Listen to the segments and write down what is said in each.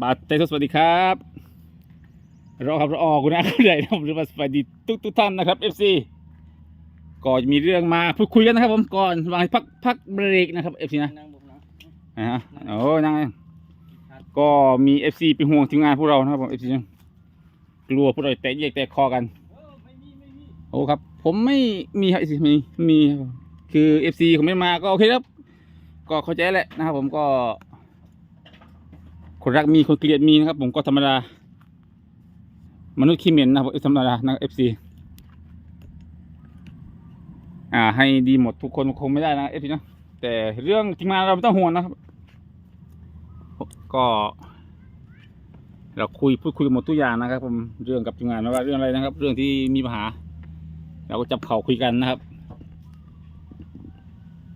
บาทเตสวัสดีครับรอครับรอออกนะครับเลยนะหรือว่าสวัสดีทุกทุกท่านนะครับ FC ก็มีเรื่องมาพูดคุยกันนะครับ ผมก่อนวางพักพักเบรกนะครับ FC นะนั่งบกนะนะฮะโอ้นั่งก็มี FC เป็นห่วงทีมงานพวกเรานะครับผม FC นะกลัวพวกเราแตกแยกแตกคอกันโอ้ครับ ผมไม่มีครับ FC มีมีครับผมคือ FC เขาไม่มาก็โอเคครับ ก็เข้าใจแหละนะครับ ผมก็ คนรักมีคนเกลียดมีนะครับ ผมก็ธรรมดา มนุษย์ขี้เหม็นนะครับธรรมดานะเอฟซีอ่า ให้ดีหมดทุกคนคงไม่ได้นะเอฟซีนะแต่เรื่องทีมงานเราไม่ต้องห่วงนะครับ ก็ เราคุยพูดคุยหมดทุกอย่างนะครับ ผมเรื่องกับทีมงานไม่ว่าเรื่องอะไรนะครับ เรื่องที่มีปัญหา เราก็จับเข่าคุยกันนะครับ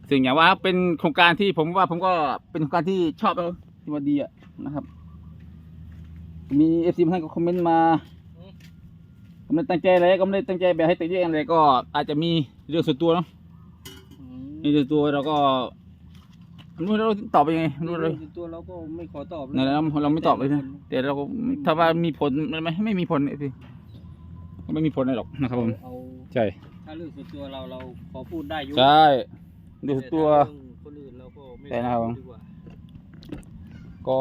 ซึ่งอย่างว่าเป็นโครงการที่ผมว่าผมก็เป็นโครงการที่ชอบแล้วที่ว่าดีอะ นะครับ มีเอฟซีท่านก็คอมเมนต์มาก็ไม่ได้ตั้งใจอะไรก็ไม่ได้ตั้งใจแบบให้แตกแยกอะไรก็อาจจะมีเรื่องส่วนตัวเนาะมีเรื่องส่วนตัวเราก็ไม่รู้เราตอบไปยังไงไม่รู้เลยตัวเราก็ไม่ขอตอบนั่นแหละเราเราไม่ตอบเลยนะแต่เราก็ถ้าว่ามีผลมันไม่ไม่มีผลเอฟซีไม่มีผลอะไรหรอกนะครับผมเอาใช่ถ้าเรื่องส่วนตัวเราเราขอพูดได้อยู่ใช่เรื่องส่วนตัวแถ้าเรื่องคนอื่นเราก็ไม่แต่นะครับผมดี กว่าก็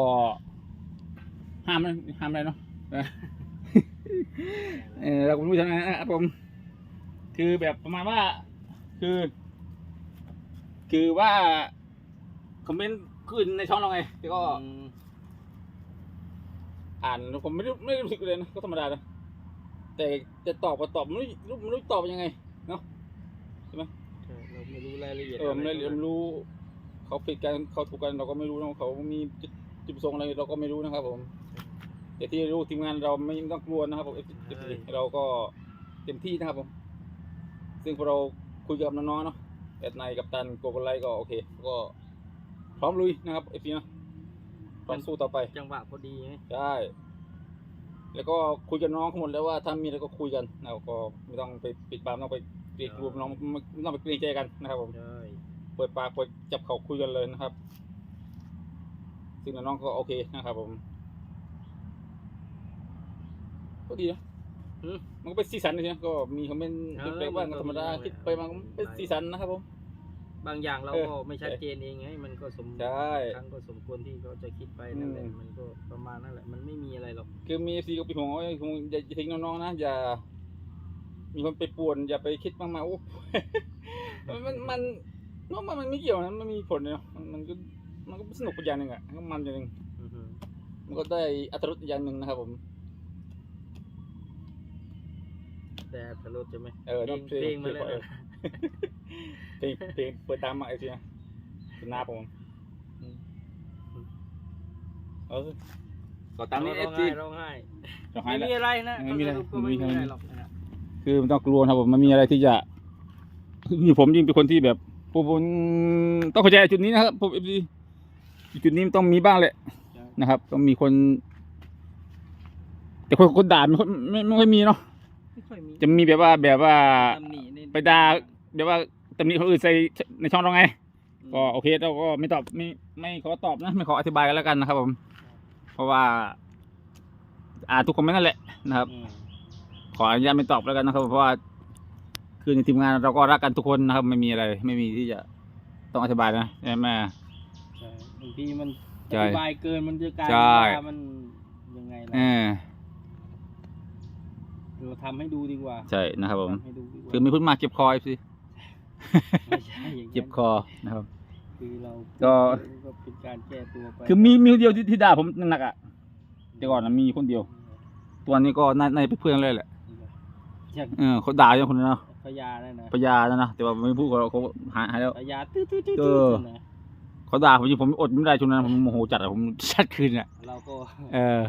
ห้ามมันห้ามอะไรเนาะเออเราก็ไม่รู้ทำไงนะครับผมคือแบบประมาณว่าคือ คือว่าคอมเมนต์ขึ้นในช่องเราไงแต่ก็อืมอ่านผมไม่รู้ไม่รู้สึกเลยนะก็ธรรมดานะแต่จะตอบก็ตอบไม่รู้ไม่รู้ตอบยังไงใช่เราไม่รู้รายละเอียดเออไม่ได้ะเรียนรู้เขาผิดกันเขาถูกกันเราก็ไม่รู้นะเขามี จุดจุดประสงค์อะไรเราก็ไม่รู้นะครับ ผม แต่ที่รู้ทีมงานเราไม่ต้องกลัวนะครับผม FTP เราก็เต็มที่นะครับผม ซึ่งพอเราคุยกับน้องๆเนาะแอดไนกับตันโกโกไลก็โอเค ก็พร้อมลุยนะครับเอฟซีนะพร้อมสู้ต่อไป จังหวะพอดีไงใช่ แล้วก็คุยกับน้องทั้งหมดแล้วว่าถ้ามีอะไรก็คุยกันเราก็ไม่ต้องไปปิดปากไม่ต้องไปเกรงกลัวน้องไม่ไม่ต้องไปเกรงใจกันนะครับผม ใช่เปิดปากเปิดจับเขาคุยกันเลยนะครับ ซึ่งน้องๆก็โอเคนะครับผมก็ดีนะอืมมันก็เป็นสีสันเลยนะก็มีคอมเมนต์เออแปลกๆบ้างมันก็ธรรมดามีคิดไปมาก็เป็นสีสันนะครับผม บางอย่างเราเออก็ไม่ชัดเจนเองไงมันก็สมใช่ครั้งก็สมควรที่เขาจะคิดไปนั่นแหละอืมมันก็ประมาณนั่นแหละมันไม่มีอะไรหรอกคือมีซีก็เป็นห่วงว่าคงอย่าทิ้งน้องๆนะอย่า มีคนไปป่วนอย่าไปคิดมากมายโอ้มันมันมันมันมันไม่เกี่ยวนะมันมีผลเลยเนาะมันมันก็ มันก็สนุกไปอย่างหนึ่งอะก็มันอย่างหนึ่งอือฮึมันก็ได้อัตรสอีกอย่างหนึ่งนะครับผม แต่ทะลุจะไหมเออเพลงเพลงเพลงมาแล้วเพลงนะเพลงเพลงเปิดตามมาไอ้ทีนะเป็นหน้าผมเออก็ตามนี้เอร้ฟองซีไห้ร้องไห้จะให้ไม่แล้ว มีอะไรนะไม่มีอะไรสรุปก็ไม่มีไม่มีอะไรหรอกนะคือมันต้องกลัวนะครับผมมันมีอะไรที่จะคือผมยิ่งเป็นคนที่แบบผมผมต้องเข้าใจจุดนี้นะครับผมเอฟซี จุดนี้มันต้องมีบ้างแหละนะครับต้องมีคน แต่คนคนด่าไม่ค่อยไม่ไม่ค่อยมีเนาะไม่ค่อยมีจะมีแบบว่าแบบว่า ตำหนิในไปด่าแบบว่าตำหนิคนอื่นใส่ในช่องเราไง ก็โอเคเราก็ไม่ตอบไม่ไม่ขอตอบนะ ไม่ขออธิบายกันแล้วกันนะครับผม เพราะว่า อ่านทุกคอมเมนต์นั่นแหละนะครับ อืมขออนุญาตไม่ตอบแล้วกันนะครับ เพราะว่าคือในทีมงานเราก็รักกันทุกคนนะครับ ไม่มีอะไร ไม่มีที่จะต้องอธิบายนะใช่ไหมใช่ บางทีมันอใช่ธิบายเกินมันจะกลายใช่เป็นว่ามันยังไงเอล่ะอเราทำให้ดูดีกว่าใช่นะครับผมทำให้ดูดีกว่าคือมีพูดมาเจ็บคอสิไม่ใช่อย่างนั้นเจ็บคอนะครับ คือเราก็ ก็เป็นการแก้ตัวไปคือมีมีคนเดียวที่ที่ด่าผมหนักๆอะแต่ก่อนนะมีคนเดียว ตัวนี้ก็น่าน่าจะเป็นเพื่อนเลยแหละอย่างเออเขาด่าอย่างคนนั้นเนาะพยาได้นะพญานะนะแต่ว่าไม่พูดเขาเขาหายหายแล้วพยาตื้อตื้อตื้อเอตื้ออนะ เขาด่าผมจริงผมอดไม่ได้ช่วงนั้นผมโมโหจัดอะผมชัดคืนอะเราก็เออ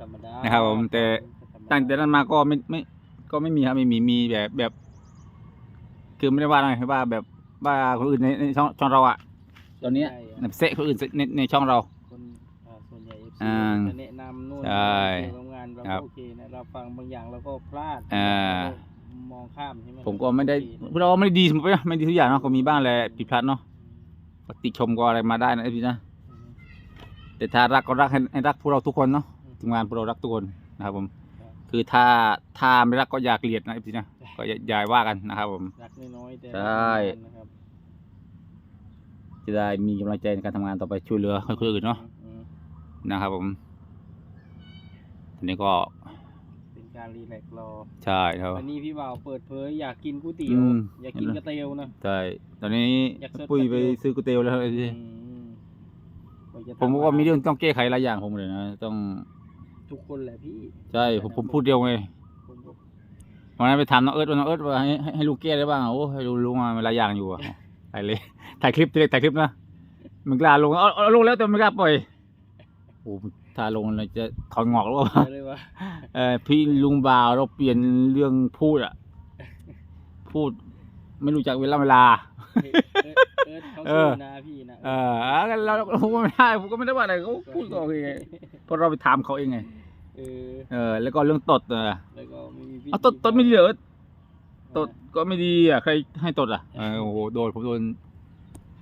ธรรมดานะครับผมแต่ธรรมดาตั้งแต่นั้นมาก็ไม่ไม่ ก็ไม่มีครับไม่มีมีแบบแบบ คือไม่ได้ว่าอะไรว่าแบบว่าคนอื่นในในช่องช่องเราอะตอนเนี้ยใช่อะแบบเซะคนอื่นในในช่องเรา คนอ่าส่วนใหญ่ FC อ่าจะแนะนำนู่นใช่เกี่ยวกับงานเราครัก็บโอเคนะเราฟังบางอย่างเราก็พลาดอ่า เราก็มองข้ามใช่ไหมผมก็ไม่ได้โอเคนะเราไม่ได้ดีเสมอไปนะไม่ดีทุกอย่างเนาะก็มีบ้างแหละผิดพลาดเนาะก็ ติชมก็อะไรมาได้นะไอ้พี่นะแต่ถ้ารักก็รักให้ให้รักพวกเราทุกคนเนาะทีมงานพวกเรารักทุกคนนะครับผม คือถ้าถ้าไม่รักก็อย่าเกลียดนะพี่นะก็อย่าอย่าว่ากันนะครับผม รักน้อยๆแต่ใช่ รักนานๆนะครับจะได้มีกำลังใจในการทำงานต่อไปช่วยเหลือคนอื่นเนาะ อืม นะครับผมทีนี้ก็เป็นการรีแลกซ์รอใช่ครับวันนี้พี่บ่าวเปิดเผยอยากกินก๋วยเตี๋ยอืวม อยากกินกระเตียวนะ ใช่ตอนนี้อยากสดปุ้ยกระไปเตียว ซื้อก๋วยเตี๋ยวแล้วอืพี่มว่าจะทำผมก็มีเรื่องต้องแก้ไขหลายอย่างผมเลยนะต้องทุกคนแหละพี่ใช่ผมผมพูดเดียวไงผมก็วันนั้นไปถามน้องเอิร์ธว่าน้องเอิร์ธว่าให้ให้ให้ลุงแก้ได้บ้างโอ้ให้ลุงลุงมาหลายอย่างอยู่อะถ่ายเลยถ่ายคลิปทีเล็กถ่ายคลิปนะมันกล้าลงเอาเอาลงแล้วแต่ไม่กล้าปล่อยโอ้ ถ้าลงเลยจะถอนงอกแล้วว่า เลยว่าเออพี่ลุงบ่าวเราเปลี่ยนเรื่องพูดอะพูดไม่รู้จักเวลาเวลา เอิร์ธเอิร์ธเขาเอสู้อนะพี่นะเออเราเราผมก็ไม่ได้ผมก็ไม่ได้ว่าอะไรเขาพูดก็โอเคไงเพราะเราไปถามเขาเองไงเออเออแล้วก็เรื่องตดเออแล้วก็ไม่มีเอาตดตดไม่ดีเหรอตดก็ไม่ดีอะใครให้ตดอะเออโอ้โหโดนผมโดน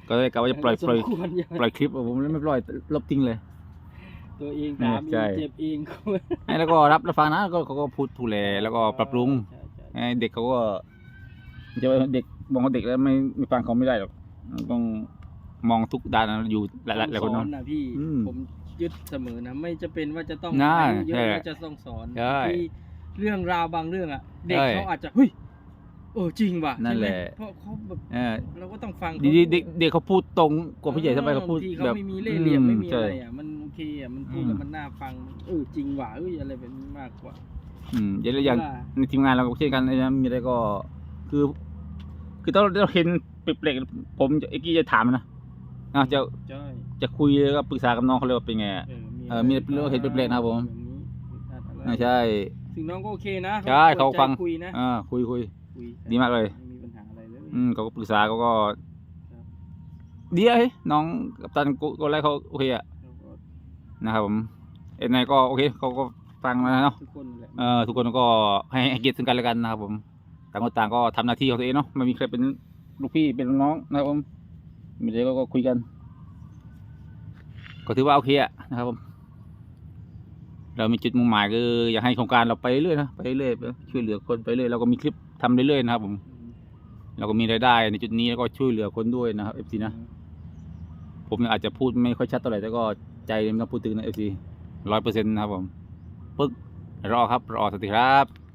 ก็เลยกะว่าจะปล่อยปล่อยสมควรอย่าปล่อยคลิปผมไม่ปล่อยลบทิ้งเลย ตัวเองตามใช่เองเจ็บเองก็ให้แล้วก็รับแล้วฟังนะก็เขาก็พูดถูกแลแล้วก็ปรับปรุงใช่ใช่ไอ้เด็กเขาก็จะว่าเด็กมองว่าเด็กแล้วไม่ไม่ฟังเขาไม่ได้หรอกต้องมองทุกด้านนะอยู่หลายหลายหลายคนสอเนาะ นนะพี่อืมผมยึดเสมอนะไม่จะเป็นว่าจะต้องน่าอายุเยใช่อะแล้วจะต้องสอนใช่ที่เรื่องราวบางเรื่องอะเด็กใช่ เขาอาจจะเฮ้ยเออจริงว่ะนั่นใช่ไมแหละ เพราะเขาแบบเออเราก็ต้องฟังดีๆเด็กเด็กเขาพูดตรงกว่าผู้ใหญ่ทำไมเขาพูดบางทีแบเขาบไม่มีเล่ห์เหลี่ยมไม่มีใช่อะไรอะมันโอเคอะมันพูดอืมแล้วมันน่าฟังเออจริงว่ะเอ้ยอะไรแบบนี้มากกว่า อืมอย่างอย่างเวลาในทีมงานเราก็เช่นกันนะมีอะไรก็ คือ คือต้องเราเห็นเปลกๆผมเอ็กกี้จะถามนะอะจะใช่จะคุยแล้วก็ปรึกษากับน้องเขาเลยว่าเป็นไงอะ เออมีเรื่องเห็นแปลกๆนะครับผม แบบนี้อ่าใช่ ซึ่งน้องก็โอเคนะใช่เขาฟังปิดใจคุยนะ อ่าคุยคุย คุยดีมากเลย ไม่มีปัญหาอะไรเลยอืมเขาก็ปรึกษาเขาก็ครับดีอะเฮ้ยน้องกัปตันโกโก็ไลเขาโอเคอะแล้วก็นะครับผมเอ็นไนก็โอเคเขาก็ฟังมาเนาะ ทุกคนแหละเออทุกคนก็ให้ให้เกียรติซึ่งกันและกันนะครับผมต่างคนต่างก็ทำหน้าที่ของตัวเองเนาะไม่มีใครเป็นลูกพี่เป็นลูกน้องนะครับผมมีอะไรก็ก็คุยกัน ก็ถือว่าโอเคอะนะครับผม เรามีจุดมุ่งหมายคืออยากให้โครงการเราไปเรื่อยๆนะไปเรื่อยๆช่วยเหลือคนไปเรื่อยเราก็มีคลิปทำเรื่อยๆนะครับ ผม เราก็มีรายได้ในจุดนี้แล้วก็ช่วยเหลือคนด้วยนะครับเอฟซีนะผมอาจจะพูดไม่ค่อยชัดเท่าไหร่แต่ก็ใจมันต้องพูดถึงนะเอฟซีร้อยเปอร์เซ็นต์นะครับผมปึ๊กรอครับรอสวัสดีครับ